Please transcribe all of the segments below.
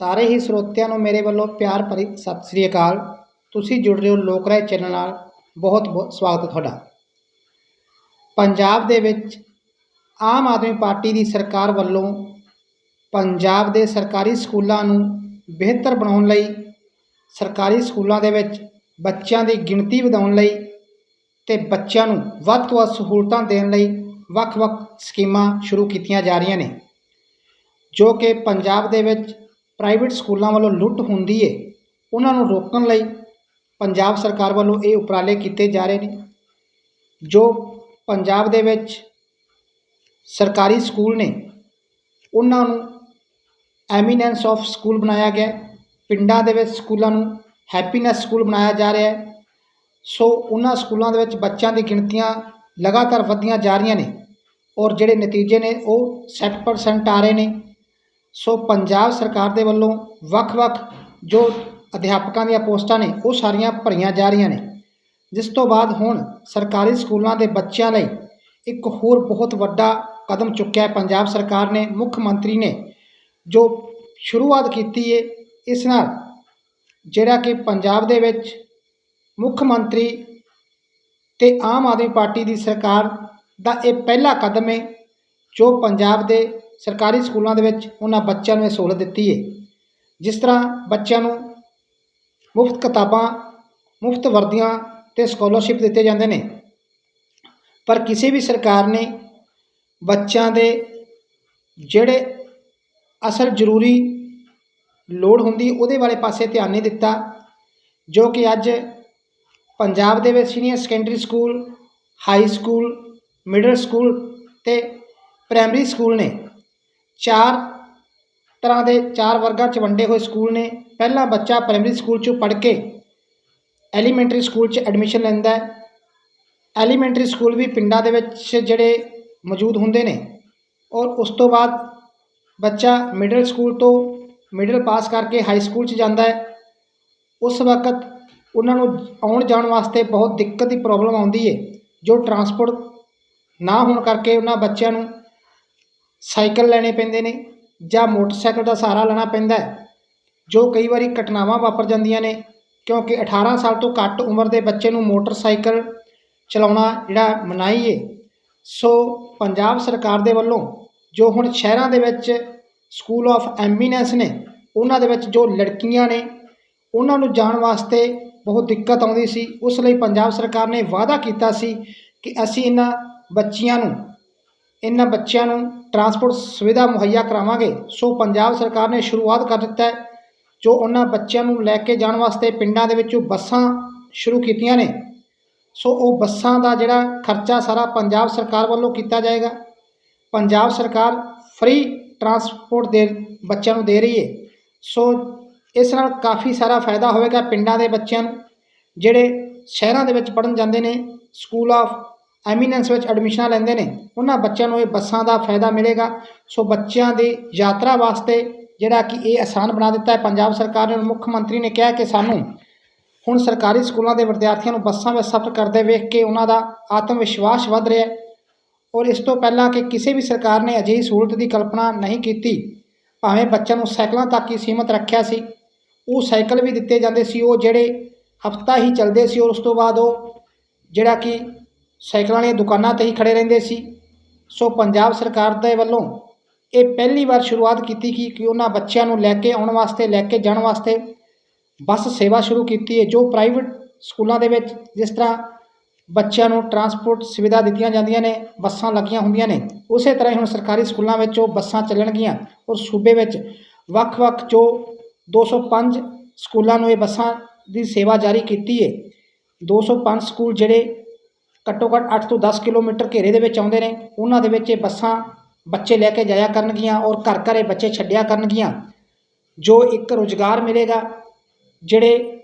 ਸਾਰੇ ਹੀ ਸਰੋਤਿਆਂ ਨੂੰ ਮੇਰੇ ਵੱਲੋਂ ਪਿਆਰ ਭਰੀ ਸਤਿ ਸ੍ਰੀ ਅਕਾਲ। ਤੁਸੀਂ ਜੁੜ ਰਹੇ ਹੋ ਲੋਕ ਰਾਏ ਚੈਨਲ ਨਾਲ। ਬਹੁਤ ਬਹੁਤ ਸਵਾਗਤ ਹੈ ਤੁਹਾਡਾ। ਪੰਜਾਬ ਦੇ ਵਿੱਚ ਆਮ ਆਦਮੀ ਪਾਰਟੀ ਦੀ ਸਰਕਾਰ ਵੱਲੋਂ ਪੰਜਾਬ ਦੇ ਸਰਕਾਰੀ ਸਕੂਲਾਂ ਨੂੰ ਬਿਹਤਰ ਬਣਾਉਣ ਲਈ, ਸਰਕਾਰੀ ਸਕੂਲਾਂ ਦੇ ਵਿੱਚ ਬੱਚਿਆਂ ਦੀ ਗਿਣਤੀ ਵਧਾਉਣ ਲਈ ਤੇ ਬੱਚਿਆਂ ਨੂੰ ਵੱਧ ਤੋਂ ਵੱਧ ਸਹੂਲਤਾਂ ਦੇਣ ਲਈ ਵੱਖ-ਵੱਖ ਸਕੀਮਾਂ ਸ਼ੁਰੂ ਕੀਤੀਆਂ ਜਾ ਰਹੀਆਂ ਨੇ, ਜੋ ਕਿ ਪੰਜਾਬ ਦੇ ਵਿੱਚ ਪ੍ਰਾਈਵੇਟ ਸਕੂਲਾਂ ਵੱਲੋਂ ਲੁੱਟ ਹੁੰਦੀ ਏ। ਉਹਨਾਂ ਨੂੰ ਰੋਕਣ ਲਈ ਪੰਜਾਬ ਸਰਕਾਰ ਵੱਲੋਂ ਇਹ ਉਪਰਾਲੇ ਕੀਤੇ ਜਾ ਰਹੇ ਨੇ, ਜੋ ਪੰਜਾਬ ਦੇ ਵਿੱਚ ਸਰਕਾਰੀ ਸਕੂਲ ਨੇ। ਉਹਨਾਂ ਨੂੰ ਐਮੀਨੈਂਸ ਆਫ ਸਕੂਲ ਬਣਾਇਆ ਗਿਆ। ਪਿੰਡਾਂ ਦੇ ਵਿੱਚ ਸਕੂਲਾਂ ਨੂੰ ਹੈਪੀਨੈਸ ਸਕੂਲ ਬਣਾਇਆ ਜਾ ਰਿਹਾ ਹੈ। ਸੋ ਉਹਨਾਂ ਸਕੂਲਾਂ ਦੇ ਵਿੱਚ ਬੱਚਿਆਂ ਦੀ ਗਿਣਤੀਆਂ ਲਗਾਤਾਰ ਵਧੀਆਂ ਜਾ ਰਹੀਆਂ ਨੇ ਔਰ ਜਿਹੜੇ ਨਤੀਜੇ ਨੇ ਉਹ 60% ਆ ਰਹੇ ਨੇ। ਸੋ ਪੰਜਾਬ ਸਰਕਾਰ ਦੇ ਵੱਲੋਂ ਵੱਖ-ਵੱਖ ਜੋ ਅਧਿਆਪਕਾਂ ਦੀਆਂ ਪੋਸਟਾਂ ਨੇ, ਉਹ ਸਾਰੀਆਂ ਭਰੀਆਂ ਜਾ ਰਹੀਆਂ ਨੇ। ਜਿਸ ਤੋਂ ਬਾਅਦ ਹੁਣ ਸਰਕਾਰੀ ਸਕੂਲਾਂ ਦੇ ਬੱਚਿਆਂ ਲਈ ਇੱਕ ਹੋਰ ਬਹੁਤ ਵੱਡਾ ਕਦਮ ਚੁੱਕਿਆ ਪੰਜਾਬ ਸਰਕਾਰ ਨੇ, ਮੁੱਖ ਮੰਤਰੀ ਨੇ ਜੋ ਸ਼ੁਰੂਆਤ ਕੀਤੀ ਹੈ ਇਸ ਨਾਲ ਜਿਹੜਾ ਕਿ ਪੰਜਾਬ ਦੇ ਵਿੱਚ ਮੁੱਖ ਮੰਤਰੀ ਤੇ ਆਮ ਆਦਮੀ ਪਾਰਟੀ ਦੀ ਸਰਕਾਰ ਦਾ ਇਹ ਪਹਿਲਾ ਕਦਮ ਹੈ ਜੋ ਪੰਜਾਬ ਦੇ ਸਰਕਾਰੀ ਸਕੂਲਾਂ ਦੇ ਵਿੱਚ ਉਹਨਾਂ ਬੱਚਿਆਂ ਨੂੰ ਇਹ ਸਹੂਲਤ ਦਿੱਤੀ ਹੈ ਜਿਸ ਤਰ੍ਹਾਂ ਬੱਚਿਆਂ ਨੂੰ ਮੁਫਤ ਕਿਤਾਬਾਂ, ਮੁਫਤ ਵਰਦੀਆਂ ਤੇ ਸਕਾਲਰਸ਼ਿਪ ਦਿੱਤੇ ਜਾਂਦੇ ਨੇ। ਪਰ ਕਿਸੇ ਵੀ ਸਰਕਾਰ ਨੇ ਬੱਚਿਆਂ ਦੇ ਜਿਹੜੇ ਅਸਲ ਜ਼ਰੂਰੀ ਲੋੜ ਹੁੰਦੀ, ਉਹਦੇ ਵਾਲੇ ਪਾਸੇ ਧਿਆਨ ਨਹੀਂ ਦਿੱਤਾ, ਜੋ ਕਿ ਅੱਜ ਪੰਜਾਬ ਦੇ ਵਿੱਚ senior secondary school high school middle school ਤੇ ਪ੍ਰਾਇਮਰੀ ਸਕੂਲ ਨੇ। ਚਾਰ ਤਰ੍ਹਾਂ ਦੇ ਚਾਰ ਵਰਗਾਂ 'ਚ ਵੰਡੇ ਹੋਏ ਸਕੂਲ ਨੇ। ਪਹਿਲਾ ਬੱਚਾ ਪ੍ਰਾਇਮਰੀ ਸਕੂਲ 'ਚੋਂ ਪੜ੍ਹ ਕੇ ਐਲੀਮੈਂਟਰੀ ਸਕੂਲ 'ਚ ਐਡਮਿਸ਼ਨ ਲੈਂਦਾ ਹੈ। ਐਲੀਮੈਂਟਰੀ ਸਕੂਲ ਵੀ ਪਿੰਡਾਂ ਦੇ ਵਿੱਚ ਜਿਹੜੇ ਮੌਜੂਦ ਹੁੰਦੇ ਨੇ। ਔਰ ਉਸ ਤੋਂ ਬਾਅਦ ਬੱਚਾ ਮਿਡਲ ਸਕੂਲ ਤੋਂ ਮਿਡਲ ਪਾਸ ਕਰਕੇ ਹਾਈ ਸਕੂਲ 'ਚ ਜਾਂਦਾ ਹੈ। ਉਸ ਵਕਤ ਉਹਨਾਂ ਨੂੰ ਆਉਣ ਜਾਣ ਵਾਸਤੇ ਬਹੁਤ ਦਿੱਕਤ ਦੀ ਪ੍ਰੋਬਲਮ ਆਉਂਦੀ ਹੈ ਜੋ ਟਰਾਂਸਪੋਰਟ ਨਾ ਹੋਣ ਕਰਕੇ ਉਹਨਾਂ ਬੱਚਿਆਂ ਨੂੰ ਸਾਈਕਲ ਲੈਣੇ ਪੈਂਦੇ ਨੇ ਜਾਂ ਮੋਟਰਸਾਈਕਲ ਦਾ ਸਹਾਰਾ ਲੈਣਾ ਪੈਂਦਾ ਜੋ ਕਈ ਵਾਰੀ ਘਟਨਾਵਾਂ ਵਾਪਰ ਜਾਂਦੀਆਂ ਨੇ, ਕਿਉਂਕਿ 18 ਸਾਲ ਤੋਂ ਘੱਟ ਉਮਰ ਦੇ ਬੱਚੇ ਨੂੰ ਮੋਟਰਸਾਈਕਲ ਚਲਾਉਣਾ ਜਿਹੜਾ ਮਨਾਹੀ ਹੈ ਸੋ ਪੰਜਾਬ ਸਰਕਾਰ ਦੇ ਵੱਲੋਂ ਜੋ ਹੁਣ ਸ਼ਹਿਰਾਂ ਦੇ ਵਿੱਚ ਸਕੂਲ ਆਫ ਐਮੀਨੈਂਸ ਨੇ, ਉਹਨਾਂ ਦੇ ਵਿੱਚ ਜੋ ਲੜਕੀਆਂ ਨੇ, ਉਹਨਾਂ ਨੂੰ ਜਾਣ ਵਾਸਤੇ ਬਹੁਤ ਦਿੱਕਤ ਆਉਂਦੀ ਸੀ। ਉਸ ਲਈ ਪੰਜਾਬ ਸਰਕਾਰ ਨੇ ਵਾਅਦਾ ਕੀਤਾ ਸੀ ਕਿ ਅਸੀਂ ਇਹਨਾਂ ਬੱਚੀਆਂ ਨੂੰ, ਇਹਨਾਂ ਬੱਚਿਆਂ ਨੂੰ ਟਰਾਂਸਪੋਰਟ ਸੁਵਿਧਾ ਮੁਹੱਈਆ ਕਰਾਵਾਂਗੇ। ਸੋ ਪੰਜਾਬ ਸਰਕਾਰ ਨੇ ਸ਼ੁਰੂਆਤ ਕਰ ਦਿੱਤਾ ਹੈ, ਜੋ ਉਹਨਾਂ ਬੱਚਿਆਂ ਨੂੰ ਲੈ ਕੇ ਜਾਣ ਵਾਸਤੇ ਪਿੰਡਾਂ ਦੇ ਵਿੱਚੋਂ ਬੱਸਾਂ ਸ਼ੁਰੂ ਕੀਤੀਆਂ ਨੇ। ਸੋ ਉਹ ਬੱਸਾਂ ਦਾ ਜਿਹੜਾ ਖਰਚਾ ਸਾਰਾ ਪੰਜਾਬ ਸਰਕਾਰ ਵੱਲੋਂ ਕੀਤਾ ਜਾਏਗਾ। ਪੰਜਾਬ ਸਰਕਾਰ ਫ੍ਰੀ ਟਰਾਂਸਪੋਰਟ ਦੇ ਬੱਚਿਆਂ ਨੂੰ ਦੇ ਰਹੀ ਹੈ। ਸੋ ਇਸ ਨਾਲ ਕਾਫੀ ਸਾਰਾ ਫਾਇਦਾ ਹੋਵੇਗਾ ਪਿੰਡਾਂ ਦੇ ਬੱਚਿਆਂ ਨੂੰ, ਜਿਹੜੇ ਸ਼ਹਿਰਾਂ ਦੇ ਵਿੱਚ ਪੜ੍ਹਨ ਜਾਂਦੇ ਨੇ, ਸਕੂਲ ਆਫ ਐਮੀਨੈਂਸ ਵਿੱਚ ਐਡਮਿਸ਼ਨਾਂ ਲੈਂਦੇ ਨੇ, ਉਹਨਾਂ ਬੱਚਿਆਂ ਨੂੰ ਇਹ ਬੱਸਾਂ ਦਾ ਫਾਇਦਾ ਮਿਲੇਗਾ। ਸੋ ਬੱਚਿਆਂ ਦੀ ਯਾਤਰਾ ਵਾਸਤੇ ਜਿਹੜਾ ਕਿ ਇਹ ਆਸਾਨ ਬਣਾ ਦਿੱਤਾ ਹੈ, ਪੰਜਾਬ ਸਰਕਾਰ ਨੇ ਮੁੱਖ ਮੰਤਰੀ ਨੇ ਕਿਹਾ ਕਿ ਸਾਨੂੰ ਹੁਣ ਸਰਕਾਰੀ ਸਕੂਲਾਂ ਦੇ ਵਿਦਿਆਰਥੀਆਂ ਨੂੰ ਬੱਸਾਂ ਵਿੱਚ ਸਫ਼ਰ ਕਰਦੇ ਵੇਖ ਕੇ ਉਹਨਾਂ ਦਾ ਆਤਮ ਵਿਸ਼ਵਾਸ ਵੱਧ ਰਿਹਾ ਹੈ ਔਰ ਇਸ ਤੋਂ ਪਹਿਲਾਂ ਕਿ ਕਿਸੇ ਵੀ ਸਰਕਾਰ ਨੇ ਅਜਿਹੀ ਸਹੂਲਤ ਦੀ ਕਲਪਨਾ ਨਹੀਂ ਕੀਤੀ, ਭਾਵੇਂ ਬੱਚਿਆਂ ਨੂੰ ਸਾਈਕਲਾਂ ਤੱਕ ਹੀ ਸੀਮਤ ਰੱਖਿਆ ਸੀ, ਉਹ ਸਾਈਕਲ ਵੀ ਦਿੱਤੇ ਜਾਂਦੇ ਸੀ, ਉਹ ਜਿਹੜੇ ਹਫਤਾ ਹੀ ਚੱਲਦੇ ਸੀ ਔਰ ਉਸ ਤੋਂ ਬਾਅਦ ਉਹ ਜਿਹੜਾ ਕਿ ਸਾਈਕਲਾਂ ਵਾਲੀਆਂ ਦੁਕਾਨਾਂ 'ਤੇ ਹੀ ਖੜੇ ਰਹਿੰਦੇ ਸੀ। ਸੋ ਪੰਜਾਬ ਸਰਕਾਰ ਦੇ ਵੱਲੋਂ ਇਹ ਪਹਿਲੀ ਵਾਰ ਸ਼ੁਰੂਆਤ ਕੀਤੀ ਕਿ ਕਿ ਉਹਨਾਂ ਬੱਚਿਆਂ ਨੂੰ ਲੈ ਕੇ ਆਉਣ ਵਾਸਤੇ, ਲੈ ਕੇ ਜਾਣ ਵਾਸਤੇ ਬੱਸ ਸੇਵਾ ਸ਼ੁਰੂ ਕੀਤੀ ਹੈ, ਜੋ ਪ੍ਰਾਈਵੇਟ ਸਕੂਲਾਂ ਦੇ ਵਿੱਚ ਜਿਸ ਤਰ੍ਹਾਂ ਬੱਚਿਆਂ ਨੂੰ ਟਰਾਂਸਪੋਰਟ ਸੁਵਿਧਾ ਦਿੱਤੀਆਂ ਜਾਂਦੀਆਂ ਨੇ, ਬੱਸਾਂ ਲੱਗੀਆਂ ਹੁੰਦੀਆਂ ਨੇ, ਉਸੇ ਤਰ੍ਹਾਂ ਹੀ ਹੁਣ ਸਰਕਾਰੀ ਸਕੂਲਾਂ ਵਿੱਚ ਉਹ ਬੱਸਾਂ ਚੱਲਣਗੀਆਂ ਔਰ ਸੂਬੇ ਵਿੱਚ ਵੱਖ-ਵੱਖ ਜੋ 205 ਸਕੂਲਾਂ ਨੂੰ ਇਹ ਬੱਸਾਂ ਦੀ ਸੇਵਾ ਜਾਰੀ ਕੀਤੀ ਹੈ। 205 ਸਕੂਲ ਜਿਹੜੇ ਘੱਟੋ ਘੱਟ 8 ਤੋਂ 10 ਕਿਲੋਮੀਟਰ ਘੇਰੇ ਦੇ ਵਿੱਚ ਆਉਂਦੇ ਨੇ। ਉਹਨਾਂ ਦੇ ਵਿੱਚ ਇਹ ਬੱਸਾਂ ਬੱਚੇ ਲੈ ਕੇ ਜਾਇਆ ਕਰਨਗੀਆਂ ਔਰ ਘਰ ਘਰ ਬੱਚੇ ਛੱਡਿਆ ਕਰਨਗੀਆਂ, ਜੋ ਇੱਕ ਰੁਜ਼ਗਾਰ ਮਿਲੇਗਾ, ਜਿਹੜੇ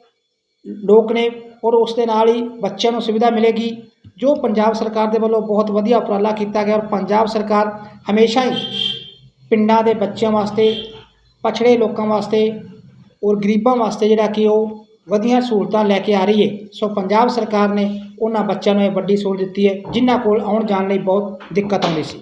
ਲੋਕ ਨੇ ਔਰ ਉਸ ਦੇ ਨਾਲ ਹੀ ਬੱਚਿਆਂ ਨੂੰ ਸੁਵਿਧਾ ਮਿਲੇਗੀ, ਜੋ ਪੰਜਾਬ ਸਰਕਾਰ ਦੇ ਵੱਲੋਂ ਬਹੁਤ ਵਧੀਆ ਉਪਰਾਲਾ ਕੀਤਾ ਗਿਆ ਔਰ ਪੰਜਾਬ ਸਰਕਾਰ ਹਮੇਸ਼ਾ ਹੀ ਪਿੰਡਾਂ ਦੇ ਬੱਚਿਆਂ ਵਾਸਤੇ, ਪਛੜੇ ਲੋਕਾਂ ਵਾਸਤੇ ਔਰ ਗਰੀਬਾਂ ਵਾਸਤੇ ਜਿਹੜਾ ਕਿ ਉਹ ਵਧੀਆ ਸਹੂਲਤਾਂ ਲੈ ਕੇ ਆ ਰਹੀ ਹੈ। ਸੋ ਪੰਜਾਬ ਸਰਕਾਰ ਨੇ ਉਹਨਾਂ ਬੱਚਿਆਂ ਨੂੰ ਇਹ ਵੱਡੀ ਸਹੂਲਤ ਦਿੱਤੀ ਹੈ, ਜਿਨ੍ਹਾਂ ਕੋਲ ਆਉਣ ਜਾਣ ਲਈ ਬਹੁਤ ਦਿੱਕਤ ਆਉਂਦੀ ਸੀ।